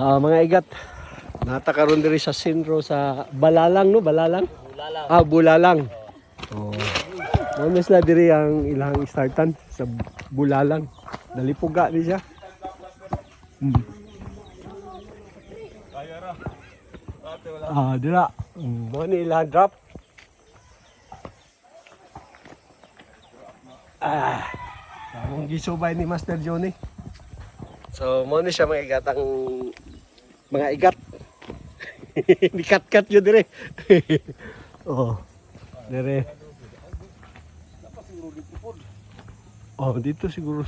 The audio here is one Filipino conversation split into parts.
Ah, mga igat. Natakaroon diri sa sentro sa Balalang no, Balalang. Bulalang. Ah, Bulalang. Oh. Mamis na diri ang ilang startan sa Bulalang. Dalipuga ni siya. Hmm. Ah, dira. Hmm, mo ni ilang drop. Ah. Among gisubay ni Master Johnny. So, mo ni siya mga igat ang mga igat. Nikat-kat yun dire. oh. Dire. Oh, dito siguro.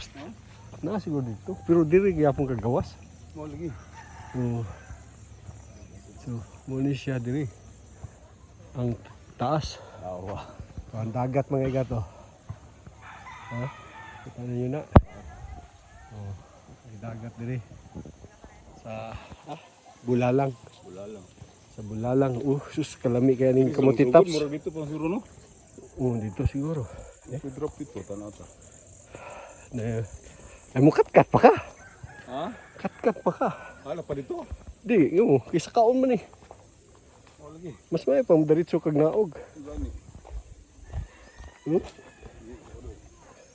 Na siguro dito. Pero dire gyapon kagawas. Mo lagi. Oh. So, muna siya diri. Ang taas. Awa. Ang dagat mga igat oh. Ha? Kita niyo na. Oh, dagat diri. Sa Bulalang. Bulalang. Sa Bulalang. Uh, sus kalami kaya ning kamuti taps. Mura dito pang siguro no. Oh, dito siguro. Eh? drop dito tanaw ta. Na, ay mo kat-kat pa ka. Ha? Kat-kat pa ka. Hala pa dito. Di, yung kisa kaon man eh. Lagi. Mas may pang diretso kag naog. Hmm?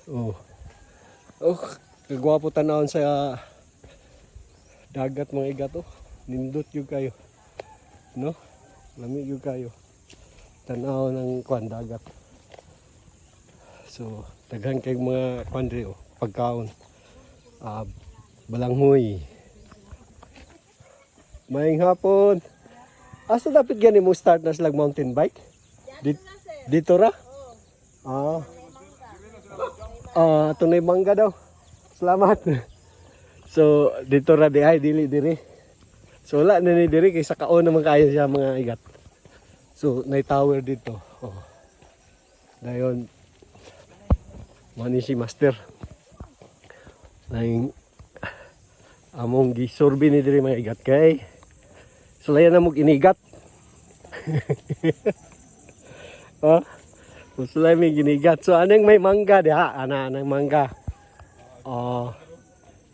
Oh. Oh, kagwapo tanawon sa dagat mga igat oh. Nindot yung kayo. No? Lamig yung kayo. Tanaw ng kwan dagat. So, daghan kay mga kwan oh, pagkaon. Ah, balanghoy. Maing hapon. Asa dapat gani mo start na slag mountain bike? Dito, dito ra? Ah. Ah, tunay mangga daw. Salamat. So, dito ra di ay dili diri. So, wala na ni diri kay sa kaon naman kaya siya mga igat. So, nay tower dito. Oh. Dayon Mani si master. Nang among gisurbi ni diri mga igat kay sulayan na mo inigat. oh. Usulay may ginigat. So anong may mangga diha? Ana anang mangga. Oh.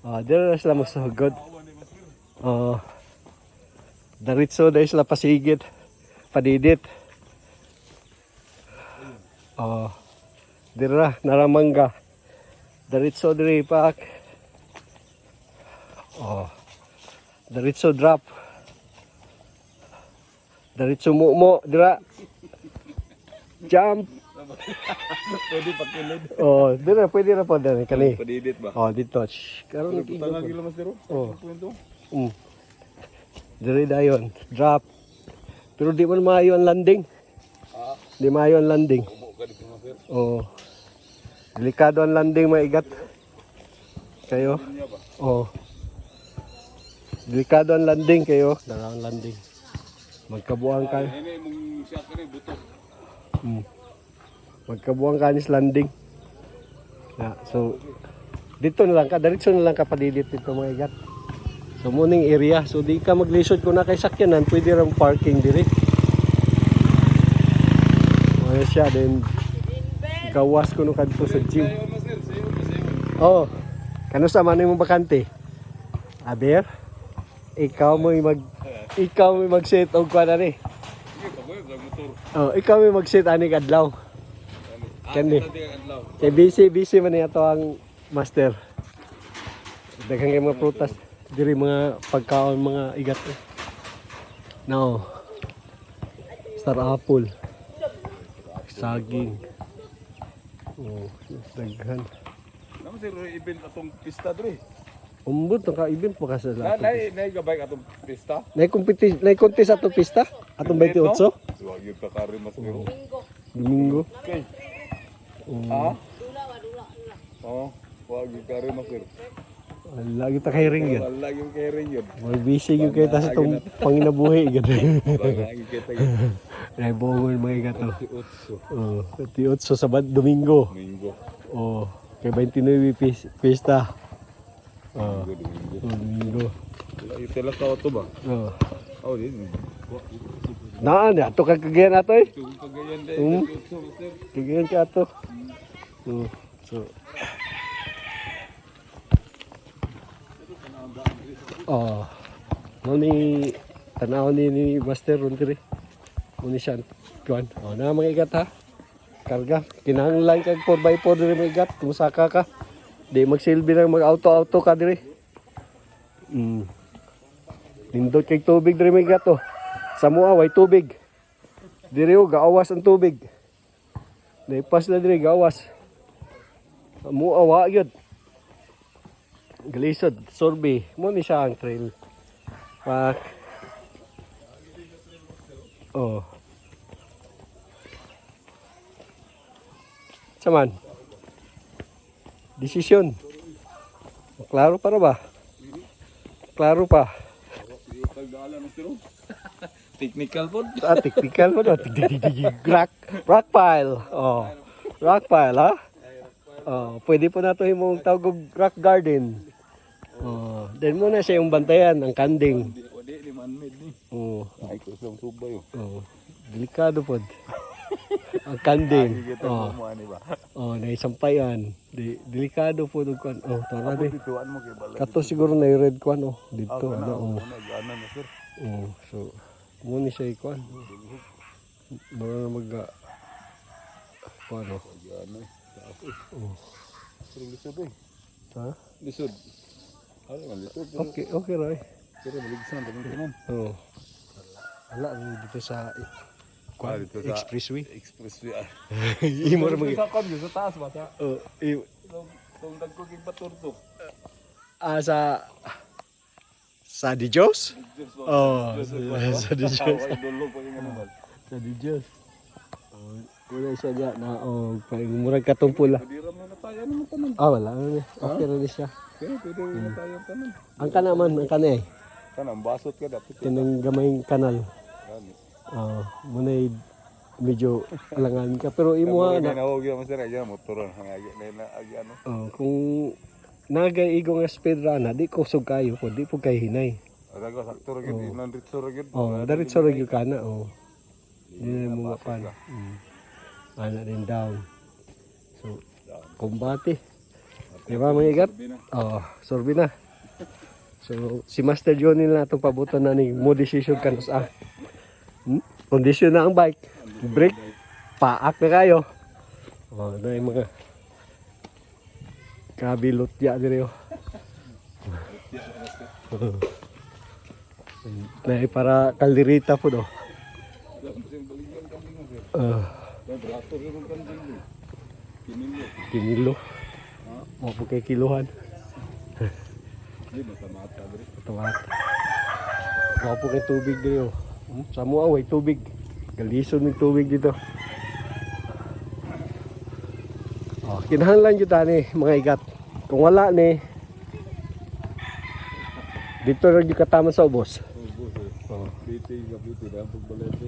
Oh, dire sila masugod. Oh. Daritso dahil sila pasigit. Padidit. Oh. Dira naramangga. Daritso diri pak. Oh. Daritso drop. Daritso mumo dira. Jump. Pwede pa kilid. Oh, dira pwede ra po diri kani. Padidit ba? Oh, dito. Shh, karon gila mas diro. Oh. Mm. Diri dayon. Drop. Pero di man maayo ang landing. Ah. Di maayo ang landing. Diro. Oh. Delikado ang landing mga igat. Kayo. Ba? Oh. Delikado ang landing kayo. Dala ang landing. Magkabuang ka. Ini mong siya ka rin buto. Mm. Magkabuang ka nis landing. Yeah, so dito na lang ka, diretso na lang ka padidit dito mga igat. So muning area, so di ka maglisod ko na kay sakyanan, pwede ram parking diri. Ano siya then gawas ko no kadto sa gym. Oh, kano sa man mo bakante? Aber, ikaw mo mag ikaw mo mag-set og sa motor. Oh, ikaw mo mag-set ani kadlaw. Kani. Kay busy busy man niya to ang master. Daghang mga prutas diri mga pagkaon mga igat. Eh. No. Star apple. Saging. Oh, daghan. Naman sir event atong pista dre. Umbot ang ka-event pa kasi Na sa nay nay gabay atong pista. Nay competition, nay contest ato pista atong 28 Wa gyud ka mas diro. Domingo. Okay. Um, Ha? Oh, wa gyud kare mas diro. Lagi ta kay ring yan. Wala gyud kay rin yun. May busy yung kay tas itong panginabuhi gyud kita gyud. Nay bongol mga gato. Utso. Oh, 28 sa Domingo. Minggo. Oh, kay 29 pis, pista. Oh, Minggo, Domingo. oh, Domingo. Wala yung tela ka to ba? Oh. Oh, din. Naan, ato ka kagayan ato eh. Hmm. Kagayan ka ato. Oh, so. Oh. Mo ni tanaw ni ni Master ron diri. Mo ni siya kuan. Oh, na mga igat ha. Karga. Kinahanglan kag 4x4 diri mga igat. Kumusaka ka. Di magsilbi nang mag-auto-auto ka diri. Mm. Nindot kay tubig diri mga igat oh. Sa mua way tubig. Diri oh, gaawas ang tubig. Naipas na diri gawas. Mua wa gyud. Galisod, sorbe. Mo ni siya ang trail. Pak. Oh. Saman. Desisyon. Klaro para ba? Klaro pa. Technical po. Ah, technical no. Rock, rock pile. Oh. Rock pile, ha? Oh, pwede po na to yung tawag rock garden. Oh, then muna siya yung bantayan, ang kanding. Wadi, di man-made ni. Oh, Ay, ko sa subay oh. oh. Delikado po. ang kanding. Kita Oh, mo ani ba? oh, naisampayan. Di, delikado po dug kwan. Oh, tara di. Mo. Kato siguro na red kwan oh. Dito, Ah, ano, oh. na. Oh, so muna siya ikwan. Muna na mag uh, kwan oh. Oh. Lisod eh. Ha? Lisod. Okay, okay Roy. pero maligsan na kanan. Oo. Wala rin dito sa Ah, kwan, dito sa- expressway. Expressway. ah. Imo ra mga Sa kon sa taas ba sa? i- Tong dagko kig batur to. ah, sa sa Di ba? Oh, sa, Di ba? Sa Di Diyos. Oh, wala siya nga na oh, murag ano tanan. Ah, wala. Okay ra ni siya. Kaya pwede na tayo tanan. Ang kana man, ang kana eh. Kanang basot ka dapat. Tinang gamayng kanal. Ah, muna medyo alangan ka pero imo Imo na na nawag yung masira ya motor ang agi na agi ano. oh, kung nagaigo nga speed run di ko sug kayo ko di po kay hinay. Ada ko sakto ra gid inan ritso ra gid. Oh, diretso ra gyud kana oh. Di na mo mapan. Ana din down. So, kumbate. Di ba mga igat? Oh, sorbi na. So, si Master Johnny na itong pabutan na ni mo decision ka sa hmm? Kondisyon na ang bike. Brake. Paak na kayo. Oh, na yung mga kabilot ya dire oh. na para kalderita po do. Uh, din. Kinilo. kinilo. Mo po kay kiluhan. Di mata-mata diri. Tumat. Mo po kay tubig dire oh. Hmm? Sa mo away tubig. Galison ng tubig dito. Oh, kinahanglan jud ani mga igat. Kung wala ni dito ra gyud katama sa ubos. Oh, boss. eh. Oh. Biti gabiti da pagbalete.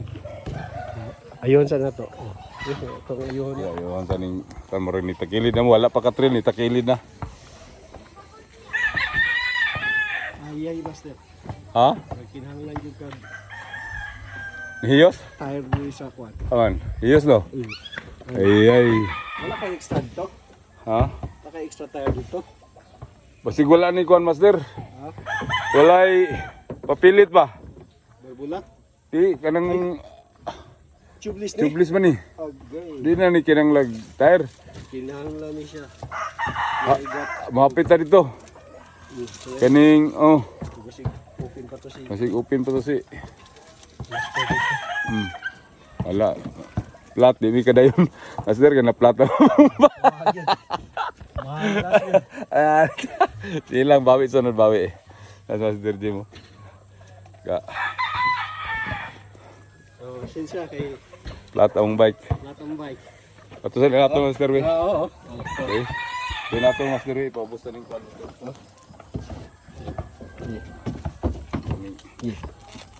Ayon sa nato. Oh. Ito ayon. Ya, yawan sa ning kamera ni takilid na wala pa ka trail ni takilid na. Ayay master. Ha? Kinahanglan jud ka Hiyos? tire diri sa kwan. Aman. Hiyos lo. Mm. Ay ay. Wala kay extra dito. Ha? Wala kay extra tire dito. Basig wala ni kuan master. Ha? Walay papilit ba? Berbulak. Di kanang Tubeless ni. tubeless man ni. Di na ni kinang lag tire. Kinahanglan ni siya. Ah, Mapit ta dito. Kaning oh, Kasi open pa to si masig open pa to si. Hmm. Wala. Plat, di mi kadayon. Master ka na plat. Mahal lang Ah, Di lang bawi sunod bawi. Nas Master Jim mo. Ka Siya kay ang bike. latang bike. Patusan na nato Master we. Ah, oo. Okay. Di nato Master we paubos na ning kwan.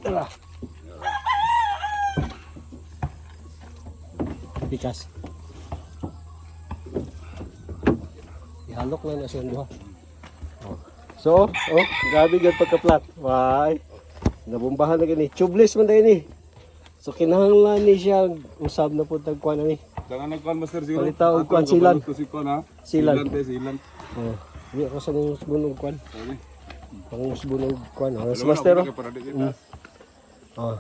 Wala. Pikas. Ihalok na na siyang duha. Oh. So, oh, grabe gad pagka-flat. Why? Nabumbahan na gani. Tubeless man dahil ni. So, kinahanglan ni siya usab na po tagkuan na ni. Dangan nagkuan Master Zero. Palita og kwan silan. Silan. Silan te silan. Oh, di ako sa nung sugunog kuan. Okay. Pang. Alam mo na, Master. Oh.